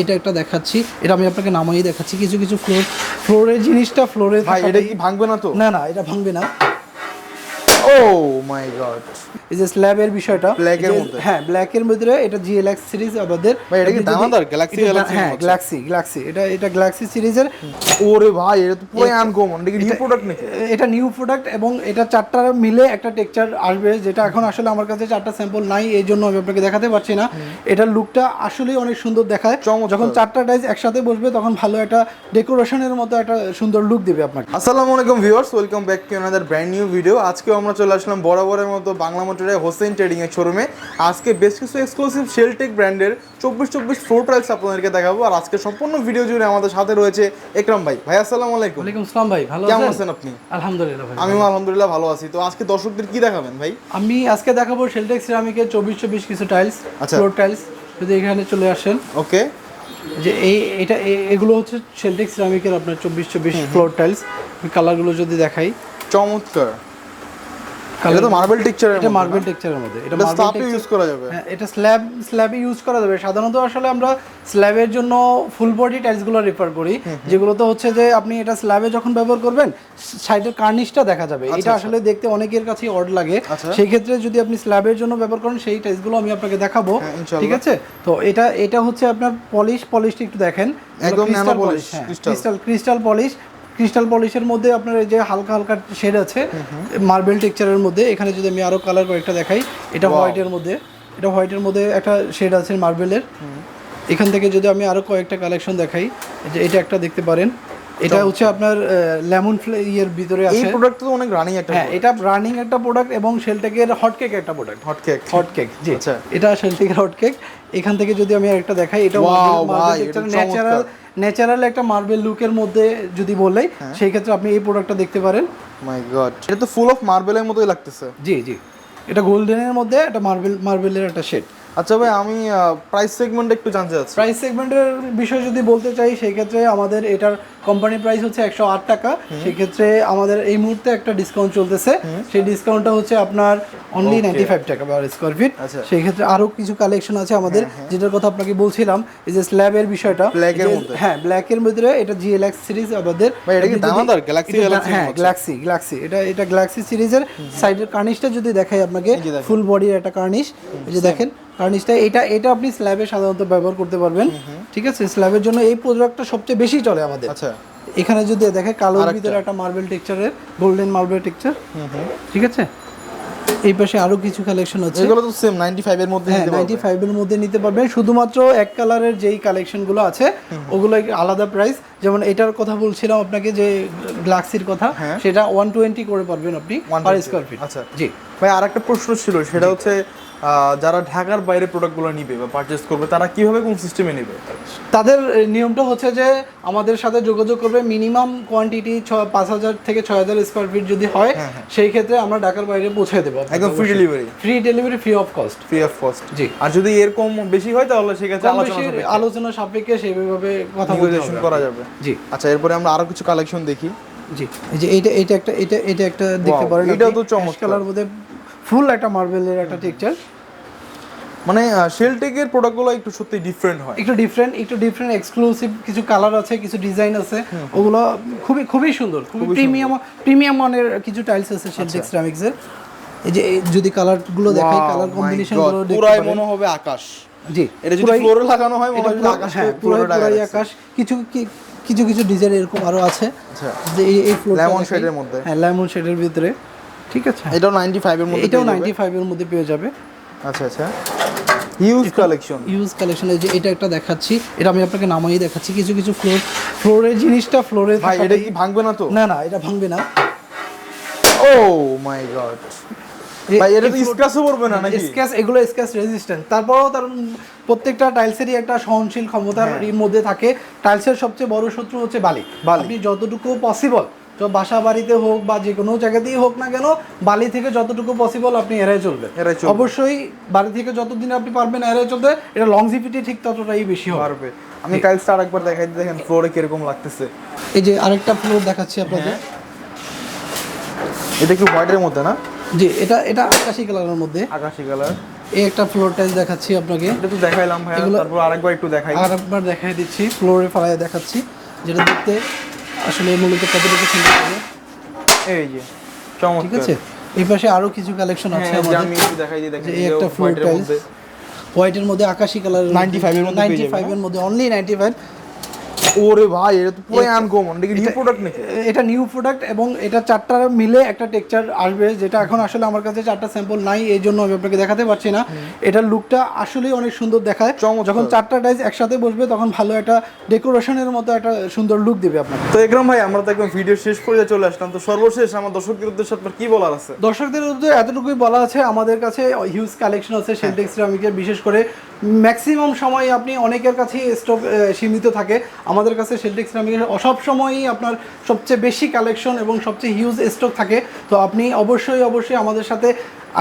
এটা একটা দেখাচ্ছি। এটা আমি আপনাকে নামাই দেখাচ্ছি। কিছু কিছু ফ্লোর ফ্লোরের জিনিসটা ফ্লোরে ভাই এটা কি ভাঙবে না তো? না না এটা ভাঙবে না। ও মাই গড এই যে স্ল্যাবের বিষয়টা যে- মধ্যে। হ্যাঁ ব্ল্যাক এর মধ্যে এটা জিএলএক্স সিরিজ আমাদের। ভাই, এটা কি আপনি যদি- দানাদার? Galaxy এটা দা- Galaxy হ্যাঁ গ্যালাক্সি গ্যালাক্সি এটা এটা গ্যালাক্সি সিরিজের ওরে ভাই এটা তো পুরো আনকমন এটা নিউ প্রোডাক্ট নাকি? এটা নিউ প্রোডাক্ট এবং এটা চারটা মিলে একটা টেক্সচার আসবে যেটা এখন আসলে আমার কাছে চারটা স্যাম্পল নাই এই জন্য আমি আপনাকে দেখাতে পারছি না। এটার লুকটা আসলেই অনেক সুন্দর দেখায়। যখন চারটা টাইজ একসাথে বসবে তখন ভালো একটা ডেকোরেশনের মতো একটা সুন্দর লুক দিবে আপনাকে। আসসালামু আলাইকুম viewers welcome back to another brand new video আজকেও আমরা চলে আসলাম বরাবরের মতো বাংলা মোটরের হোসেন ট্রেডিং এর শোরুমে আজকে বেশ কিছু এক্সক্লুসিভ শেলটেক ব্র্যান্ডের চব্বিশ চব্বিশ ফ্লোর টাইলস আপনাদেরকে দেখাবো। আর আজকে সম্পূর্ণ ভিডিও জুড়ে আমাদের সাথে রয়েছে একরাম ভাই। ভাই আসসালামু আলাইকুম। ওয়ালাইকুম আসসালাম ভাই ভালো কেমন আছেন? আপনি? আলহামদুলিল্লাহ ভাই আমিও আলহামদুলিল্লাহ ভালো আছি। তো আজকে দর্শকদের কি দেখাবেন ভাই? আমি আজকে দেখাবো শেলটেক্স সিরামিকের চব্বিশ চব্বিশ কিছু টাইলস আচ্ছা। ফ্লোর টাইলস যদি এখানে চলে আসেন। ওকে। যে এই এটা এগুলো হচ্ছে শেলটেক্স সিরামিকের আপনার চব্বিশ চব্বিশ ফ্লোর টাইলস কালারগুলো যদি দেখাই। চমৎকার। এটা তো মার্বেল টেক্সচারের এটা মার্বেল টেক্সচারের মধ্যে। এটা স্টাফে ইউজ করা যাবে। হ্যাঁ এটা স্ল্যাব স্ল্যাবে ইউজ করা যাবে। সাধারণত আসলে আমরা স্ল্যাবের জন্য ফুল বডি টাইলসগুলো রেফার করি। যেগুলো তো হচ্ছে যে আপনি এটা স্ল্যাবে যখন ব্যবহার করবেন সাইডের কার্নিশটা দেখা যাবে। এটা আসলে দেখতে অনেকের কাছেই অড লাগে। আচ্ছা। সেই ক্ষেত্রে যদি আপনি স্ল্যাবের জন্য ব্যবহার করেন সেই টাইলসগুলো আমি আপনাকে দেখাবো। হ্যাঁ, ঠিক আছে? তো এটা এটা হচ্ছে আপনার পলিশ পলিশটা একটু দেখেন। একদম polish, crystal। Crystal crystal polish crystal পলিশের মধ্যে আপনার এই যে হালকা হালকা শেড আছে মার্বেল টেক্সচারের মধ্যে এখানে যদি আমি আরও কালার কয়েকটা দেখাই এটা হোয়াইট হোয়াইটের মধ্যে এটা হোয়াইটের মধ্যে একটা শেড আছে মার্বেলের এখান থেকে যদি আমি আরও কয়েকটা কালেকশন দেখাই যে এটা একটা দেখতে পারেন। এটা হচ্ছে আপনার লেমন ইয়ের ভিতরে আছে। এই প্রোডাক্ট তো অনেক রানিং একটা হ্যাঁ এটা রানিং একটা প্রোডাক্ট এবং শেলটেকের হট কেক একটা product hot cake hot cake জি। আচ্ছা। এটা শেলটেকের হট কেক এখান থেকে যদি আমি একটা দেখাই এটা ন্যাচারাল ন্যাচারাল একটা মার্বেল লুকের মধ্যে যদি বলেই হ্যাঁ। সেই ক্ষেত্রে আপনি এই প্রোডাক্টটা দেখতে পারেন। মাই গড এটা তো ফুল অফ মার্বেলের মতোই লাগতেছে। জি জি। এটা গোল্ডেনের মধ্যে একটা মার্বেল মার্বেলের একটা শেড আচ্ছা ভাই আমি প্রাইস সেগমেন্টে একটু জানতে চাচ্ছি। প্রাইস সেগমেন্টের বিষয়ে যদি বলতে চাই সেই ক্ষেত্রে আমাদের এটার কোম্পানি প্রাইস হচ্ছে একশো আট টাকা। সেই ক্ষেত্রে আমাদের এই মুহূর্তে একটা ডিসকাউন্ট চলতেছে। সেই ডিসকাউন্টটা হচ্ছে আপনার অনলি নাইনটি ফাইভ টাকা পার স্কোয়ার ফিট। সেই ক্ষেত্রে আরও কিছু কালেকশন আছে আমাদের যেটার কথা আপনাকে বলছিলাম এই যে স্ল্যাবের বিষয়টা। হ্যাঁ মধ্যে এটা জিএলএক্স সিরিজ আমাদের। হ্যাঁ গ্যালাক্সি গ্যালাক্সি এটা এটা গ্যালাক্সি সিরিজের সাইডের কার্নিশটা যদি দেখাই আপনাকে। ফুল বডির একটা কার্নিশ যে দেখেন কার্নিশটা এটা এটা আপনি স্ল্যাবে সাধারণত ব্যবহার করতে পারবেন। ঠিক আছে? স্ল্যাবের জন্য এই প্রোডাক্টটা সবচেয়ে বেশি চলে আমাদের। আচ্ছা। এখানে যদি দেখে কালোর ভিতরে একটা মার্বেল টেক্সচারের গোল্ডেন মার্বেল টেক্সচার ঠিক আছে? এই পাশে আরও কিছু কালেকশন আছে। এগুলো তো সেম 95 এর মধ্যে হ্যাঁ নিতে পারবেন 95 এর মধ্যে নিতে পারবেন শুধুমাত্র এক কালারের যেই কালেকশনগুলো আছে ওগুলো আলাদা প্রাইস যেমন এটার কথা বলছিলাম আপনাকে যে গ্লাক্সির কথা হ্যাঁ। সেটা ওয়ান টোয়েন্টি করে পারবেন আপনি পার 120 স্কোয়ার ফিট আচ্ছা। জি। ভাই আরেকটা প্রশ্ন ছিল সেটা হচ্ছে যারা ঢাকার বাইরে প্রোডাক্টগুলো নিবে বা পারচেজ করবে তারা কীভাবে কোন সিস্টেমে নেবে? তাদের নিয়মটা হচ্ছে যে আমাদের সাথে যোগাযোগ করবে মিনিমাম কোয়ান্টিটি ছ পাঁচ হাজার থেকে ছয় হাজার স্কোয়ার ফিট যদি হয় সেই ক্ষেত্রে আমরা ঢাকার বাইরে পৌঁছে দেবো হ্যাঁ, একদম free delivery free delivery free of cost free of cost জি। আর যদি এরকম বেশি হয় তাহলে সেক্ষেত্রে আলোচনা সাপেক্ষে। আলোচনা সাপেক্ষে সেইভাবে কথা করা যাবে। জি। আচ্ছা এরপরে আমরা আরও কিছু কালেকশন দেখি। জি। এই যে এইটা এটা একটা এটা এটা একটা দেখতে পারেন এটাও তো চমৎকার। কালার মধ্যে ফুল একটা মার্বেলের একটা টেক্সচার মানে শেলটেকের প্রোডাক্টগুলো একটু সত্যি ডিফারেন্ট হয়। একটু ডিফারেন্ট একটু ডিফারেন্ট এক্সক্লুসিভ কিছু কালার আছে কিছু ডিজাইন আছে। ওগুলো খুবই খুবই সুন্দর। খুবই প্রিমিয়াম প্রিমিয়াম মানের কিছু টাইলস আছে আচ্ছা। শেলটেক্স সিরামিক্সের এই যে যদি কালারগুলো দেখাই কালার কম্বিনেশনগুলো পুরাই মনে হবে আকাশ। জি। এটা যদি ফ্লোরে লাগানো হয় মনে হয় পুরো- আকাশ হ্যাঁ পুরাই পুরাই আকাশ। কিছু কিছু কিছু ডিজাইন এরকম আরও আছে। আচ্ছা। যে এই ফ্লোর shade এর মধ্যে। হ্যাঁ লেমন শেডের ভিতরে। ঠিক আছে? এটাও 95 এর মধ্যে এটাও। নাইনটি ফাইভের মধ্যে পেয়ে যাবে। আচ্ছা আচ্ছা। ইউজ কালেকশন ইউজ কালেকশনে যে এটা একটা দেখাচ্ছি এটা আমি আপনাকে নামাই দেখাচ্ছি কিছু কিছু ফ্লোর ফ্লোরের জিনিসটা ফ্লোরে ভাই এটা কি ভাঙবে না তো? না না এটা ভাঙবে না। ও মাই গড ভাই এটা তো স্ক্র্যাচও পড়বে না নাকি? স্ক্যাচ এগুলো স্ক্যাচ রেজিস্ট্যান্ট তারপরেও তার প্রত্যেকটা টাইলসেরই একটা সহনশীল ক্ষমতার এর মধ্যে থাকে। টাইলসের সবচেয়ে বড় শত্রু হচ্ছে হ্যাঁ। বালি। আপনি যতটুকু পসিবল তো বাসা বাড়িতে হোক বা যে কোনো জায়গাতেই হোক না কেন বালি থেকে যতটুকু পসিবল আপনি এড়াই চলবেন। অবশ্যই বাড়ি থেকে যতদিন আপনি পারবেন এড়াই চলতে এটা লংজিভিটি ঠিক ততটাই বেশি হবে। পারবে। আমি টাইলসটা আরেকবার দেখাই দেখেন ফ্লোরে কীরকম লাগতেছে। এই যে আরেকটা ফ্লোর দেখাচ্ছি আপনাদের হ্যাঁ। এটা কি হোয়াইটের মধ্যে না? জি এটা এটা আকাশি কালারের মধ্যে। আকাশি কালার এই একটা ফ্লোর টাইলস দেখাচ্ছি আপনাকে। এটা তো দেখাইলাম ভাই তারপর আরেকবার একটু দেখাই। আর একবার দেখাই দিচ্ছি ফ্লোরে ফালায় দেখাচ্ছি যেটা দেখতে আসলে মূলত কতটুকু সুন্দর হবে এই যে ঠিক আছে? এই পাশে আরও কিছু কালেকশন আছে হ্যাঁ, আমাদের। আমি একটু দেখাই দিই দেখেন এই এই একটা এর মধ্যে। হোয়াইটের মধ্যে আকাশি কালার 95 এর মধ্যে 95 এর মধ্যে অনলি নাইনটি ফাইভ ওরে ভাই এটা তো পুরো আনকমন এটা কি নিউ প্রোডাক্ট নাকি? এটা নিউ প্রোডাক্ট এবং এটা চারটা মিলে একটা টেক্সচার আসবে যেটা এখন আসলে আমার কাছে চারটা স্যাম্পল নাই এই জন্য আমি আপনাকে দেখাতে পারছি না। এটার লুকটা আসলেই অনেক সুন্দর দেখায়। যখন চারটা ডাইস একসাথে বসবে তখন ভালো একটা ডেকোরেশনের মতো একটা সুন্দর লুক দেবে আপনাকে। তো একরম ভাই আমরা তো একদম ভিডিও শেষ পর্যায়ে চলে আসলাম। তো সর্বশেষ আমার দর্শকদের উদ্দেশ্যে আপনার কি বলার আছে? দর্শকদের উদ্দেশ্যে এতটুকুই বলা আছে আমাদের কাছে হিউজ কালেকশন আছে শেলটেক সিরামিকের বিশেষ করে ম্যাক্সিমাম সময় আপনি অনেকের কাছেই স্টক সীমিত থাকে। আমাদের কাছে সেলটেক্স সিরামিকের সব সময়ই আপনার সবচেয়ে বেশি কালেকশন এবং সবচেয়ে হিউজ স্টক থাকে। তো আপনি অবশ্যই অবশ্যই আমাদের সাথে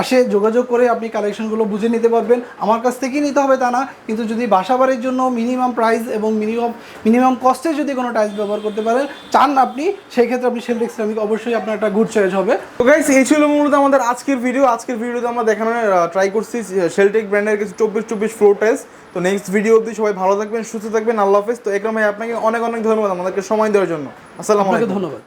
আসে যোগাযোগ করে আপনি কালেকশনগুলো বুঝে নিতে পারবেন। আমার কাছ থেকেই নিতে হবে তা না কিন্তু যদি বাসা বাড়ির জন্য মিনিমাম প্রাইস এবং মিনিমাম মিনিমাম কস্টে যদি কোনো টাইলস ব্যবহার করতে পারেন চান আপনি সেই ক্ষেত্রে আপনি শেলটেক সিরামিক অবশ্যই আপনার একটা গুড চয়েস হবে। তো গাইস এই ছিল মূলত আমাদের আজকের ভিডিও আজকের ভিডিওতে আমরা দেখানোর ট্রাই করছি সেলটেক ব্র্যান্ডের কিছু চব্বিশ চব্বিশ ফ্লোর টাইলস তো নেক্সট ভিডিও অবধি সবাই ভালো থাকবেন সুস্থ থাকবেন আল্লাহ হাফেজ। তো একরম ভাই আপনাকে অনেক অনেক ধন্যবাদ আমাদেরকে সময় দেওয়ার জন্য। আসসালামু আপনাকে আলাইকুম। ধন্যবাদ।